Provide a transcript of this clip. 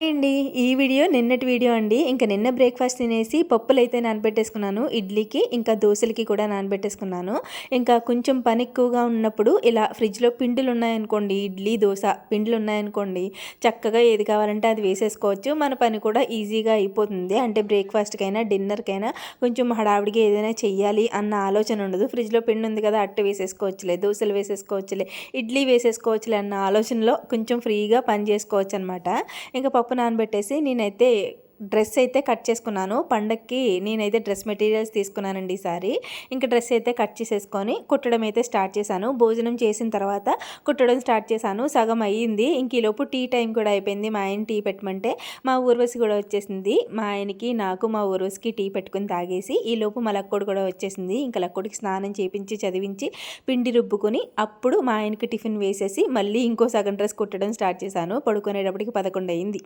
అండి. ఈ వీడియో నిన్నటి వీడియో అండి. ఇంకా నిన్న బ్రేక్ఫాస్ట్ తినేసి పప్పులు అయితే నానబెట్టేసుకున్నాను. ఇడ్లీకి ఇంకా దోశలకి కూడా నానబెట్టేసుకున్నాను. ఇంకా కొంచెం పని ఎక్కువగా ఉన్నప్పుడు ఇలా ఫ్రిడ్జ్లో పిండిలు ఉన్నాయనుకోండి ఇడ్లీ దోశ పిండిలు ఉన్నాయనుకోండి చక్కగా ఏది కావాలంటే అది వేసేసుకోవచ్చు. మన పని కూడా ఈజీగా అయిపోతుంది. అంటే బ్రేక్ఫాస్ట్కైనా డిన్నర్కైనా కొంచెం హడావిడిగా ఏదైనా చెయ్యాలి అన్న ఆలోచన ఉండదు. ఫ్రిడ్జ్లో పిండి ఉంది కదా అట్టు వేసేసుకోవచ్చులే దోశలు వేసేసుకోవచ్చులే ఇడ్లీ వేసేసుకోవచ్చులే అన్న ఆలోచనలో కొంచెం ఫ్రీగా పని చేసుకోవచ్చు అనమాట ఇంకా పప్పు నానబెట్టేసి నేనైతే డ్రెస్ అయితే కట్ చేసుకున్నాను. పండక్కి నేనైతే డ్రెస్ మెటీరియల్స్ తీసుకున్నానండి ఈసారి ఇంకా డ్రెస్ అయితే కట్ చేసేసుకొని కుట్టడం అయితే స్టార్ట్ చేశాను. భోజనం చేసిన తర్వాత కుట్టడం స్టార్ట్ చేశాను. సగం అయ్యింది. ఇంక ఈలోపు టీ టైం కూడా అయిపోయింది. మా ఆయన టీ పెట్టమంటే మా ఊర్వశి కూడా వచ్చేసింది. మా ఆయనకి నాకు మా ఊర్వశికి టీ పెట్టుకుని తాగేసి ఈలోపు మా లక్కోడు కూడా వచ్చేసింది. ఇంకా లక్కోడికి స్నానం చేపించి చదివించి పిండి రుబ్బుకొని అప్పుడు మా ఆయనకి టిఫిన్ వేసేసి మళ్ళీ ఇంకో సగం డ్రెస్ కుట్టడం స్టార్ట్ చేశాను. పడుకునేటప్పటికి పదకొండు అయింది